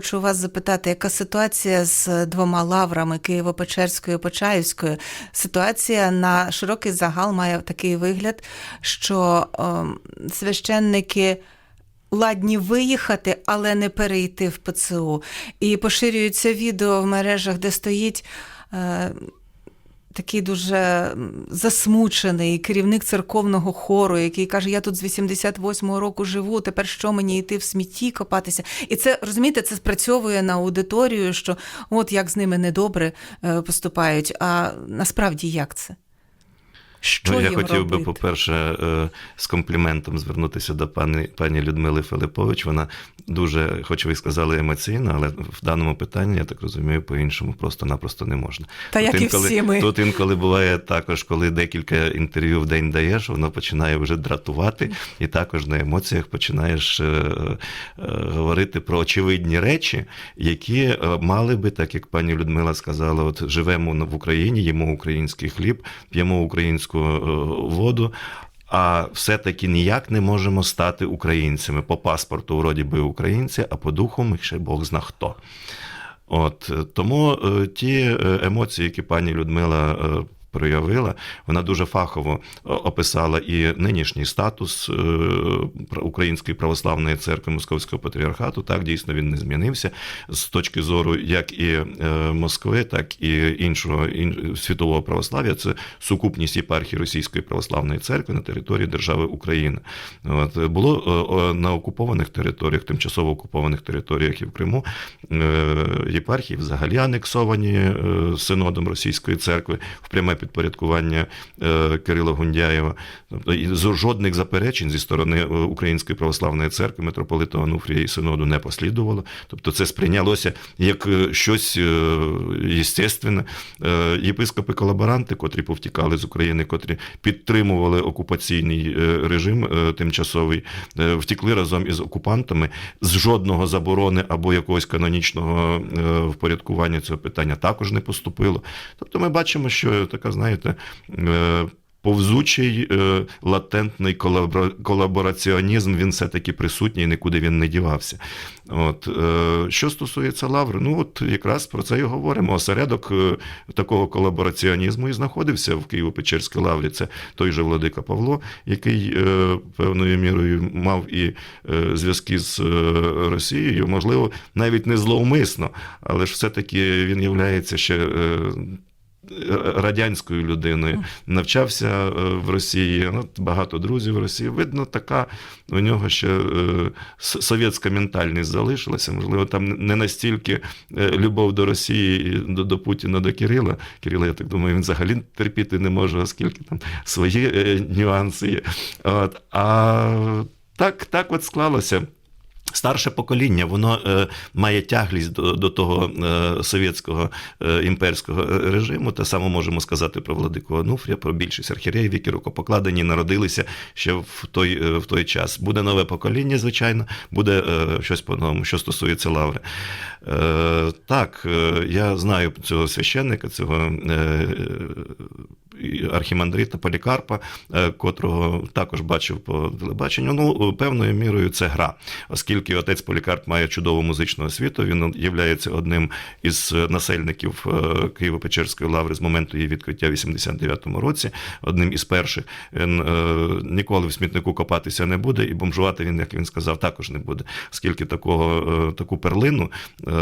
Хочу вас запитати, яка ситуація з двома лаврами Києво-Печерською і Почаївською? Ситуація на широкий загал має такий вигляд, що ем, священники ладні виїхати, але не перейти в ПЦУ. І поширюються відео в мережах, де стоїть. Такий дуже засмучений керівник церковного хору, який каже: Я тут з 88-го року живу. Тепер що мені йти в смітті копатися? І це розумієте, це спрацьовує на аудиторію, що от як з ними недобре е, поступають. А насправді як це? Що Ну, я їм хотів робити? би, по-перше, е, з компліментом звернутися до пані, пані Людмили Филипович. Вона дуже, хоч ви сказали, емоційна, але в даному питанні, я так розумію, по-іншому просто-напросто не можна. Та як і всі ми. Тут інколи буває також, коли декілька інтерв'ю в день даєш, воно починає вже дратувати, і також на емоціях починаєш е, е, говорити про очевидні речі, які мали би, так як пані Людмила сказала, от живемо в Україні, їмо український хліб, п'ємо українську е, воду. А все-таки ніяк не можемо стати українцями. По паспорту, вроді би, українці, а по духу ми ще Бог зна хто. От е, тому е, ті емоції, які пані Людмила проявила, вона дуже фахово е, описала і нинішній статус е, Української православної церкви Московського патріархату. Так дійсно він не змінився з точки зору як і е, Москви, так і іншого світового православ'я. Це сукупність єпархії Російської православної церкви на території держави Україна. От було на окупованих територіях, тимчасово окупованих територіях і в Криму єпархії взагалі анексовані синодом Російської церкви в пряме підпорядкування е, Кирила Гундяєва. Тобто жодних заперечень зі сторони е, Української православної церкви митрополита Онуфрія і синоду не послідувало. Тобто це сприйнялося як е, щось єстественне. Е, Єпископи-колаборанти, котрі повтікали з України, котрі підтримували окупаційний режим тимчасовий, втікли разом із окупантами з жодного заборони або якогось канонічного впорядкування цього питання також не поступило. Тобто ми бачимо, що така, знаєте, е, повзучий е, латентний колабораціонізм він все-таки присутній, нікуди він не дівався. От, е, що стосується Лаври, ну от якраз про це і говоримо. Осередок такого колабораціонізму і знаходився в Києво-Печерській лаврі. Це той же Владика Павло, який певною мірою мав і зв'язки з Росією, можливо, навіть не зловмисно, але ж все-таки він являється ще. Радянською людиною навчався е, в Росії. Ну, багато друзів в Росії. Видно, така у нього ще е, совєтська ментальність залишилася. Можливо, там не настільки е, любов до Росії, до, Путіна, до Кирила. Кирила, я так думаю, він взагалі терпіти не може, оскільки там свої нюанси є. От, а так, так от склалося. Старше покоління, воно е, має тяглість до, до того е, совєтського е, імперського режиму. Те саме можемо сказати про владику Онуфрія, про більшість архіреїв, які рукопокладені, народилися ще в той, е, в той час. Буде нове покоління, звичайно, буде е, щось по-новому, що стосується лаври. Е, так, е, я знаю цього священника, цього. Е, архімандрита Полікарпа, е, котрого також бачив по телебаченню. Ну, певною мірою це гра, оскільки отець Полікарп має чудову музичну освіту. Він є одним із насельників е, Києво-Печерської лаври з моменту її відкриття в 89-му році, одним із перших. Він е, ніколи в смітнику копатися не буде, і бомжувати він, як він сказав, також не буде, оскільки такого, е, таку перлину, е,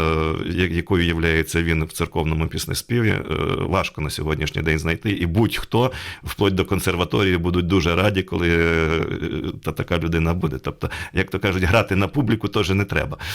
якою являється він в церковному піснеспіві, е, важко на сьогоднішній день знайти. І будь-хто, вплоть до консерваторії, будуть дуже раді, коли е, та така людина буде. Тобто, як то кажуть, грати на публіку теж не треба.